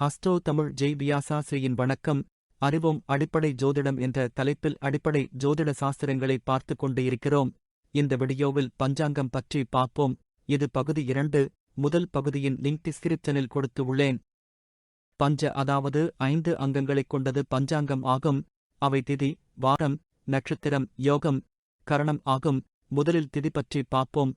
ஹஸ்டோ தமிழ் ஜெய் வியாசாஸ்ரீயின் வணக்கம். அறிவோம் அடிப்படை ஜோதிடம் என்ற தலைப்பில் அடிப்படை ஜோதிட சாஸ்திரங்களை பார்த்து கொண்டு இருக்கிறோம். இந்த வீடியோவில் பஞ்சாங்கம் பற்றி பார்ப்போம். இது பகுதி இரண்டு. முதல் பகுதியின் லிங்க் டிஸ்கிரிப்ஷனில் கொடுத்து உள்ளேன். பஞ்ச அதாவது ஐந்து அங்கங்களைக் கொண்டது பஞ்சாங்கம் ஆகும். அவை திதி வாரம் நட்சத்திரம் யோகம் கரணம் ஆகும். முதலில் திதி பற்றி பார்ப்போம்.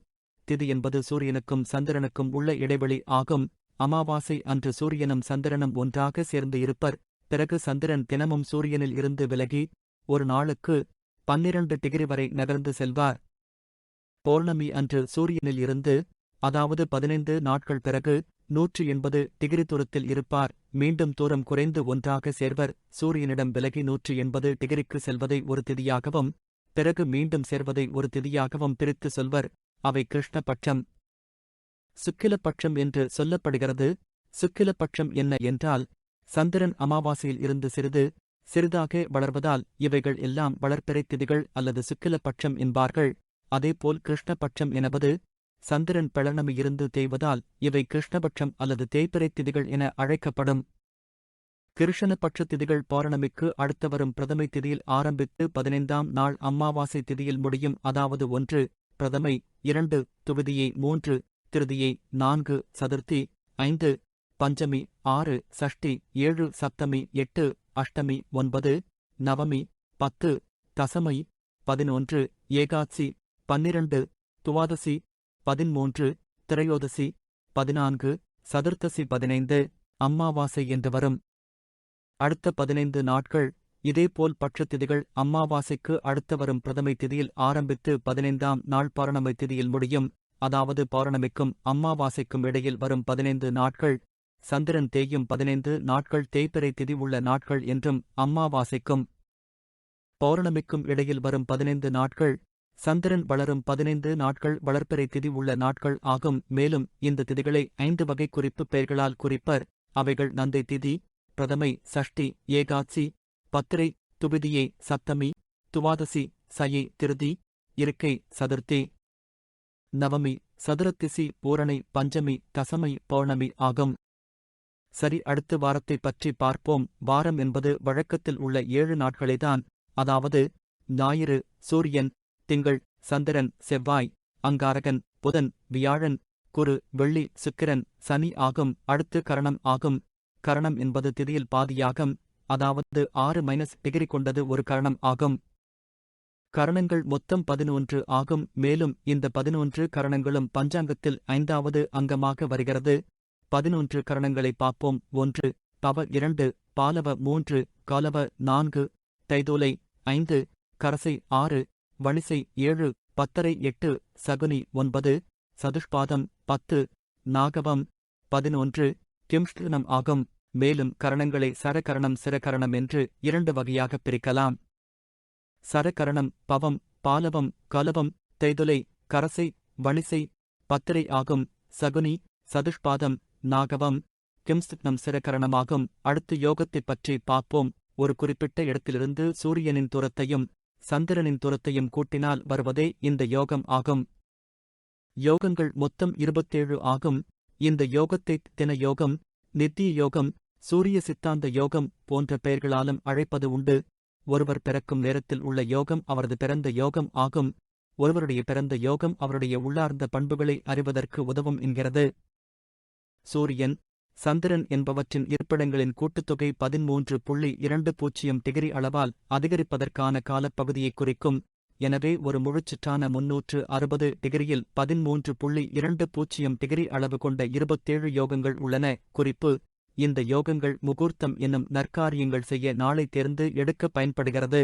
திதி என்பது சூரியனுக்கும் சந்திரனுக்கும் உள்ள இடைவெளி ஆகும். அமாவாசை அன்று சூரியனும் சந்திரனும் ஒன்றாக சேர்ந்து இருப்பர். பிறகு சந்திரன் தினமும் சூரியனில் இருந்து விலகி ஒரு நாளுக்கு பன்னிரண்டு டிகிரி வரை நகர்ந்து செல்வார். பௌர்ணமி அன்று சூரியனில் இருந்து அதாவது பதினைந்து நாட்கள் பிறகு நூற்று எண்பது டிகிரி தூரத்தில் இருப்பார். மீண்டும் தூரம் குறைந்து ஒன்றாக சேர்வர். சூரியனிடம் விலகி நூற்று எண்பது டிகிரிக்கு செல்வதை ஒரு திதியாகவும் பிறகு மீண்டும் சேர்வதை ஒரு திதியாகவும் பிரித்து சொல்வர். அவை கிருஷ்ணபட்சம். சுக்கிலபட்சம் என்று சொல்லப்படுகிறது. சுக்கிலபட்சம் என்ன என்றால் சந்திரன் அமாவாசையில் இருந்து சிறிது சிறிதாக வளர்வதால் இவைகள் எல்லாம் வளர்ப்பிறை திதிகள் அல்லது சுக்கிலபட்சம் என்பார்கள். அதேபோல் கிருஷ்ணபட்சம் எனவது சந்திரன் பழனமி இருந்து தேய்வதால் இவை கிருஷ்ணபட்சம் அல்லது தேய்பிறை திதிகள் என அழைக்கப்படும். கிருஷ்ணபட்ச திதிகள் பௌரணமிக்கு அடுத்து வரும் பிரதமை திதியில் ஆரம்பித்து பதினைந்தாம் நாள் அம்மாவாசை திதியில் முடியும். அதாவது ஒன்று பிரதமை இரண்டு துவிதியை மூன்று திருதியை நான்கு சதுர்த்தி ஐந்து பஞ்சமி ஆறு சஷ்டி ஏழு சப்தமி எட்டு அஷ்டமி ஒன்பது நவமி பத்து தசமை பதினொன்று ஏகாட்சி பன்னிரண்டு துவாதசி பதிமூன்று திரையோதசி பதினான்கு சதுர்த்தசி பதினைந்து அம்மாவாசை என்று வரும். அடுத்த பதினைந்து நாட்கள் இதேபோல் பட்சத்திதிகள் அம்மாவாசைக்கு அடுத்து வரும் பிரதமை திதியில் ஆரம்பித்து பதினைந்தாம் நாள் பௌர்ணமி திதியில் முடியும். அதாவது பௌர்ணமிக்கும் அம்மாவாசைக்கும் இடையில் வரும் பதினைந்து நாட்கள் சந்திரன் தேயும் பதினைந்து நாட்கள் தேய்பிறை திதி உள்ள நாட்கள் என்றும் அம்மாவாசைக்கும் பௌர்ணமிக்கும் இடையில் வரும் பதினைந்து நாட்கள் சந்திரன் வளரும் பதினைந்து நாட்கள் வளர்ப்பிறை திதி உள்ள நாட்கள் ஆகும். மேலும் இந்த திதிகளை ஐந்து வகை குறிப்பு பெயர்களால் குறிப்பர். அவைகள் நந்தை திதி பிரதமை சஷ்டி ஏகாட்சி பத்திரை துபிதியை சப்தமி துவாதசி சயி திருதி இருக்கை சதுர்த்தி. நவமி சதுரத்திசி பூரணை பஞ்சமி தசமை பௌர்ணமி ஆகும். சரி அடுத்த வாரத்தை பற்றி பார்ப்போம். வாரம் என்பது வழக்கத்தில் உள்ள ஏழு நாட்களேதான். அதாவது ஞாயிறு சூரியன் திங்கள் சந்திரன் செவ்வாய் அங்காரகன் புதன் வியாழன் குரு வெள்ளி சுக்கிரன் சனி ஆகும். அடுத்து கரணம் ஆகும். கரணம் என்பது திதியில் பாதியாகும். அதாவது ஆறு மைனஸ் டிகிரி கொண்டது ஒரு கரணம் ஆகும். கரணங்கள் மொத்தம் பதினொன்று ஆகும். மேலும் இந்த பதினொன்று கரணங்களும் பஞ்சாங்கத்தில் ஐந்தாவது அங்கமாக வருகிறது. பதினொன்று கரணங்களை பார்ப்போம். ஒன்று பவ இரண்டு பாலவ மூன்று காலவ நான்கு தைதோலை ஐந்து கரசை ஆறு வணிசை ஏழு பத்தரை எட்டு சகுனி ஒன்பது சதுஷ்பாதம் பத்து நாகவம் பதினொன்று கிம்ஷ்டனம் ஆகும். மேலும் கரணங்களை சரகரணம் சிரகரணம் என்று இரண்டு வகையாகப் பிரிக்கலாம். சரகரணம் பவம் பாலவம் கலவம் தைதுலை கரசை வணிசை பத்திரை ஆகும் சகுனி சதுஷ்பாதம் நாகவம் கிம்ஸ்தனம் சிறகரணமாகும் அடுத்து யோகத்தைப் பற்றி பார்ப்போம். ஒரு குறிப்பிட்ட இடத்திலிருந்து சூரியனின் தூரத்தையும் சந்திரனின் தூரத்தையும் கூட்டினால் வருவதே இந்த யோகம் ஆகும். யோகங்கள் மொத்தம் இருபத்தேழு ஆகும். இந்த யோகத்தை தின யோகம் நித்திய யோகம் சூரிய சித்தாந்த யோகம் போன்ற பெயர்களாலும் அழைப்பது உண்டு. ஒருவர் பிறக்கும் நேரத்தில் உள்ள யோகம் அவரது பிறந்த யோகம் ஆகும். ஒருவருடைய பிறந்த யோகம் அவருடைய உள்ளார்ந்த பண்புகளை அறிவதற்கு உதவும் என்கிறது. சூரியன் சந்திரன் என்பவற்றின் இருப்பிடங்களின் கூட்டுத்தொகை பதிமூன்று புள்ளி இரண்டு பூஜ்ஜியம் டிகிரி அளவால் அதிகரிப்பதற்கான காலப்பகுதியை குறிக்கும். எனவே ஒரு முழுச்சிற்றான முன்னூற்று அறுபது டிகிரியில் பதிமூன்று புள்ளி இரண்டு பூஜ்ஜியம் டிகிரி அளவு கொண்ட இருபத்தேழு யோகங்கள் உள்ளன. குறிப்பு இந்த யோகங்கள் முகூர்த்தம் என்னும் நற்காரியங்கள் செய்ய நாளை தேர்ந்து எடுக்க பயன்படுகிறது.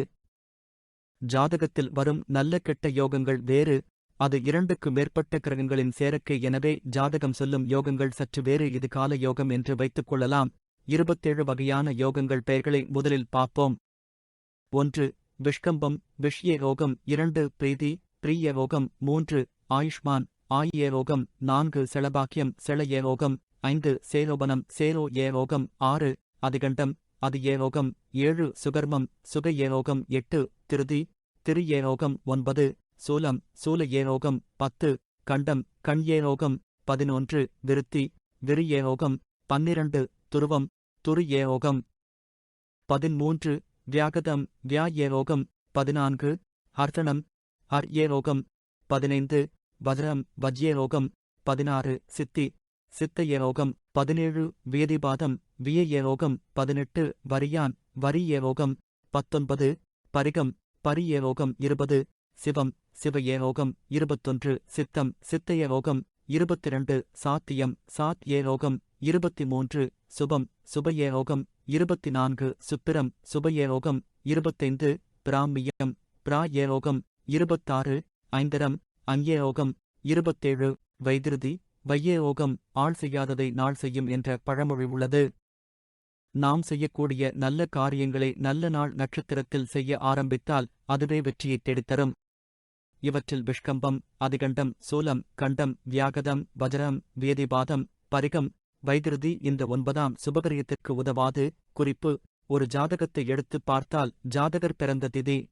ஜாதகத்தில் வரும் நல்ல கெட்ட யோகங்கள் வேறு அது இரண்டுக்கு மேற்பட்ட கிரகங்களின் சேரக்கை எனவே ஜாதகம் சொல்லும் யோகங்கள் சற்று வேறு இது கால யோகம் என்று வைத்துக் கொள்ளலாம். இருபத்தேழு வகையான யோகங்கள் பெயர்களை முதலில் பார்ப்போம். ஒன்று விஷ்கம்பம் விஷ்ய யோகம். இரண்டு பிரீதி பிரிய யோகம். மூன்று ஆயுஷ்மான் ஆய யோகம். நான்கு செலபாக்கியம் செல யோகம். ஐந்து சேரோபனம் சேரோ ஏலோகம் ஆறு அதிகண்டம் அது ஏலோகம் ஏழு சுகர்மம் சுக ஏலோகம் எட்டு திருதி திரு ஏலோகம் ஒன்பது சூலம் சூல ஏலோகம் பத்து கண்டம் கண் ஏலோகம் பதினொன்று விருத்தி விரு ஏலோகம் பன்னிரண்டு துருவம் துரு ஏலோகம் பதிமூன்று வியாகதம் வியா ஏலோகம் பதினான்கு ஹர்தனம் ஹர் ஏலோகம் பதினைந்து வஜ்ரம் வஜ்யேரோகம் பதினாறு சித்தி சித்த ஏரோகம் பதினேழு வேதிபாதம் விய ஏரோகம் பதினெட்டு வரியான் வரி ஏரோகம் பத்தொன்பது பரிகம் பரி ஏரோகம் இருபது சிவம் சிவ ஏரோகம் இருபத்தொன்று சித்தம் சித்த ஏரோகம் இருபத்திரண்டு சாத்தியம் சாத் ஏரோகம் இருபத்தி மூன்று சுபம் சுப ஏரோகம் இருபத்தி நான்கு சுப்பிரம் சுப ஏரோகம் இருபத்தைந்து பிராமியம் பிரா ஏரோகம் இருபத்தாறு ஐந்தரம் அங்கேயோகம் இருபத்தேழு வைதிருதி வையேயோகம் ஆள் செய்யாததை நாள் செய்யும் என்ற பழமொழி உள்ளது. நாம் செய்யக்கூடிய நல்ல காரியங்களை நல்ல நாள் நட்சத்திரத்தில் செய்ய ஆரம்பித்தால் அதுவே வெற்றியைத் தேடித்தரும். இவற்றில் விஷ்கம்பம் அதிகண்டம் சூலம் கண்டம் வியாகதம் வஜரம் வேதிபாதம் பரிகம் வைதிருதி இந்த ஒன்பதாம் சுபகரியத்திற்கு உதவாது. குறிப்பு ஒரு ஜாதகத்தை எடுத்துப் பார்த்தால் ஜாதகர் பிறந்த திதி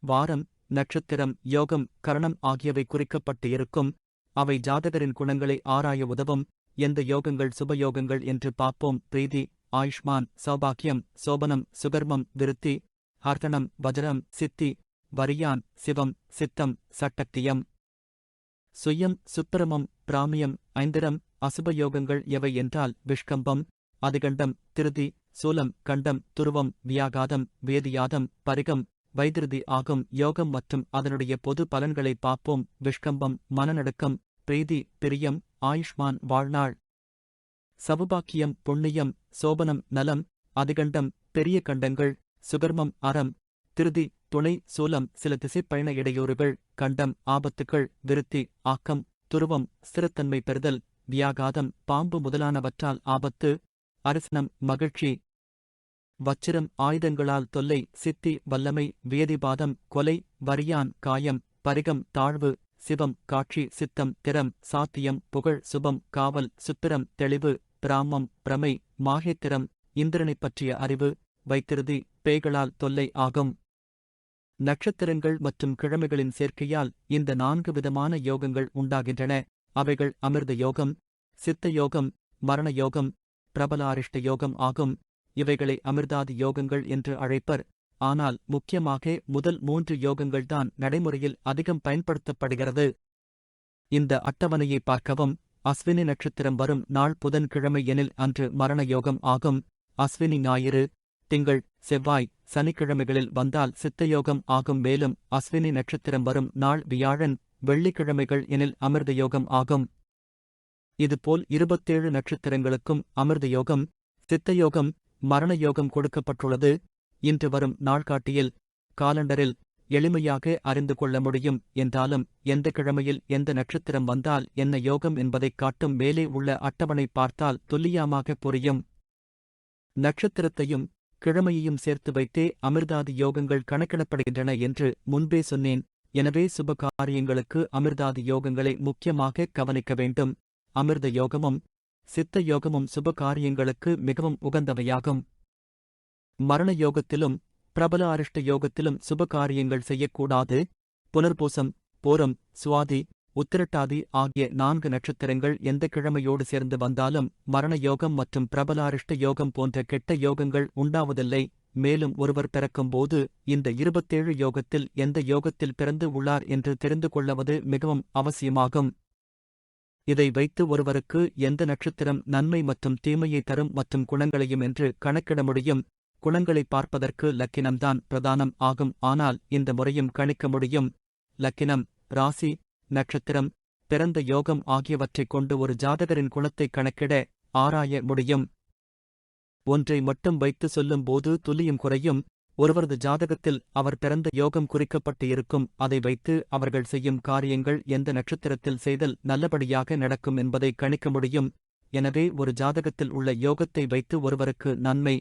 வாரம் நட்சத்திரம் யோகம் கரணம் ஆகியவை குறிக்கப்பட்டு இருக்கும். அவை ஜாதகரின் குணங்களை ஆராய உதவும். எந்த யோகங்கள் சுபயோகங்கள் என்று பார்ப்போம். பிரீதி ஆயுஷ்மான் சௌபாக்கியம் சோபனம் சுகர்மம் விருத்தி ஹர்தனம் வஜரம் சித்தி வரியான் சிவம் சித்தம் சட்டக்தியம் சுயம் சுப்பிரமம் பிராமியம் ஐந்திரம் அசுபயோகங்கள் எவை என்றால் விஷ்கம்பம் அதிகண்டம் திருதி சூலம் கண்டம் துருவம் வியாகாதம் வேதியாதம் பரிகம் வைதிருதி ஆகும். யோகம் மற்றும் அதனுடைய பொது பலன்களை பார்ப்போம். விஷ்கம்பம் மனநடுக்கம் பிரீதி பிரியம் ஆயுஷ்மான் வாழ்நாள். சவுபாக்கியம் புண்ணியம் சோபனம் நலம் அதிகண்டம் பெரிய கண்டங்கள் சுகர்மம் அறம் திருதி துணை சூலம் சில திசைப்பயண இடையூறுகள் கண்டம் ஆபத்துக்கள் விருத்தி ஆக்கம் துருவம் ஸ்திரத்தன்மை பெறுதல் வியாகாதம் பாம்பு முதலானவற்றால் ஆபத்து அரசனம் மகிழ்ச்சி வச்சிரம் ஆயுதங்களால் தொல்லை சித்தி வல்லமை வேதிபாதம் கொலை வரியான் காயம் பரிகம் தாழ்வு சிவம் காட்சி சித்தம் திறம் சாத்தியம் புகழ் சுபம் காவல் சுத்திரம் தெளிவு பிராமம் பிரமை மாகேத்திரம் இந்திரனைப் பற்றிய அறிவு வைத்திருதி பேய்களால் தொல்லை ஆகும். நட்சத்திரங்கள் மற்றும் கிழமைகளின் சேர்க்கையால் இந்த நான்கு விதமான யோகங்கள் உண்டாகின்றன. அவைகள் அமிர்த யோகம் சித்த யோகம் மரண யோகம் பிரபலாரிஷ்ட யோகம் ஆகும். இவைகளை அமிர்தாதி யோகங்கள் என்று அழைப்பர். ஆனால் முக்கியமாக முதல் மூன்று யோகங்கள்தான் நடைமுறையில் அதிகம் பயன்படுத்தப்படுகிறது. இந்த அட்டவணையை பார்க்கவும் அஸ்வினி நட்சத்திரம் வரும் நாள் புதன்கிழமை எனில் அன்று மரண யோகம் ஆகும். அஸ்வினி ஞாயிறு திங்கள் செவ்வாய் சனிக்கிழமைகளில் வந்தால் சித்தயோகம் ஆகும். மேலும் அஸ்வினி நட்சத்திரம் வரும் நாள் வியாழன் வெள்ளிக்கிழமைகள் எனில் அமிர்த யோகம் ஆகும். இதுபோல் இருபத்தேழு நட்சத்திரங்களுக்கும் அமிர்த யோகம் சித்தயோகம் மரண யோகம் கொடுக்கப்பட்டுள்ளது. இன்று வரும் நாள்காட்டியில் காலண்டரில் எளிமையாக அறிந்து கொள்ள முடியும் என்றாலும் எந்த கிழமையில் எந்த நட்சத்திரம் வந்தால் என்ன யோகம் என்பதைக் காட்டும் மேலே உள்ள அட்டவணை பார்த்தால் துல்லியமாக புரியும். நட்சத்திரத்தையும் கிழமையையும் சேர்த்து வைத்தே அமிர்தாதி யோகங்கள் கணக்கிடப்படுகின்றன என்று முன்பே சொன்னேன். எனவே சுப காரியங்களுக்கு அமிர்தாதி யோகங்களை முக்கியமாக கவனிக்க வேண்டும். அமிர்த யோகமும் சித்த யோகமும் சுப காரியங்களுக்கு மிகவும் உகந்தவையாகும். மரண யோகத்திலும் பிரபல அரிஷ்ட யோகத்திலும் சுப காரியங்கள் செய்யக்கூடாது. புனர்பூசம் போரம் சுவாதி உத்திரட்டாதி ஆகிய நான்கு நட்சத்திரங்கள் எந்த கிழமையோடு சேர்ந்து வந்தாலும் மரண யோகம் மற்றும் பிரபலாரிஷ்ட யோகம் போன்ற கெட்ட யோகங்கள் உண்டாவதில்லை. மேலும் ஒருவர் பிறக்கும்போது இந்த இருபத்தேழு யோகத்தில் எந்த யோகத்தில் பிறந்து உள்ளார் என்று தெரிந்து கொள்ளவது மிகவும் அவசியமாகும். இதை வைத்து ஒருவருக்கு எந்த நட்சத்திரம் நன்மை மற்றும் தீமையை தரும் மற்றும் குணங்களையும் என்று கணக்கிட முடியும். குணங்களை பார்ப்பதற்கு லக்கினம்தான் பிரதானம் ஆகும். ஆனால் இந்த முறையும் கணிக்க முடியும். லக்கினம் ராசி நட்சத்திரம் பிறந்த யோகம் ஆகியவற்றைக் கொண்டு ஒரு ஜாதகரின் குணத்தை கணக்கிட ஆராய முடியும். ஒன்றை மட்டும் வைத்து சொல்லும்போது துல்லியம் குறையும். ஒருவரது ஜாதகத்தில் அவர் பிறந்த யோகம் குறிக்கப்பட்டு இருக்கும் அதை வைத்து அவர்கள் செய்யும் காரியங்கள் எந்த நட்சத்திரத்தில் செய்தல் நல்லபடியாக நடக்கும் என்பதை கணிக்க முடியும். எனவே ஒரு ஜாதகத்தில் உள்ள யோகத்தை வைத்து ஒருவருக்கு நன்மை.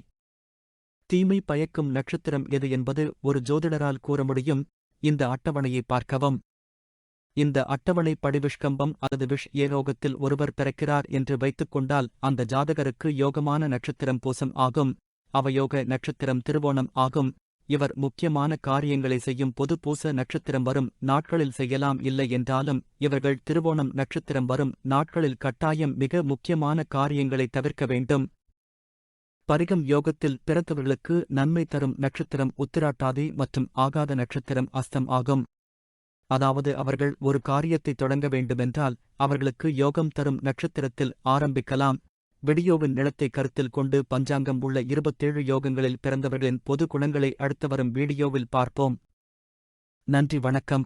தீமை பயக்கும் நட்சத்திரம் எது என்பது ஒரு ஜோதிடரால் கூற முடியும். இந்த அட்டவணையை பார்க்கவும். இந்த அட்டவணை படிவிஷ்கம்பம் அல்லது விஷ் ஏரோகத்தில் ஒருவர் பிறக்கிறார் என்று வைத்துக் கொண்டால் அந்த ஜாதகருக்கு யோகமான நட்சத்திரம் பூசம் ஆகும். அவயோக நட்சத்திரம் திருவோணம் ஆகும். இவர் முக்கியமான காரியங்களை செய்யும் பொது பூச நட்சத்திரம் வரும் நாட்களில் செய்யலாம் இல்லை என்றாலும் இவர்கள் திருவோணம் நட்சத்திரம் வரும் நாட்களில் கட்டாயம் மிக முக்கியமான காரியங்களை தவிர்க்க வேண்டும். பரிகம் யோகத்தில் பிறந்தவர்களுக்கு நன்மை தரும் நட்சத்திரம் உத்திராட்டாதி மற்றும் ஆகாத நட்சத்திரம் அஸ்தம் ஆகும். அதாவது அவர்கள் ஒரு காரியத்தை தொடங்க வேண்டுமென்றால் அவர்களுக்கு யோகம் தரும் நட்சத்திரத்தில் ஆரம்பிக்கலாம். வீடியோவின் நிலத்தை கருத்தில் கொண்டு பஞ்சாங்கம் உள்ள இருபத்தேழு யோகங்களில் பிறந்தவர்களின் பொது குணங்களை அடுத்து வரும் வீடியோவில் பார்ப்போம். நன்றி வணக்கம்.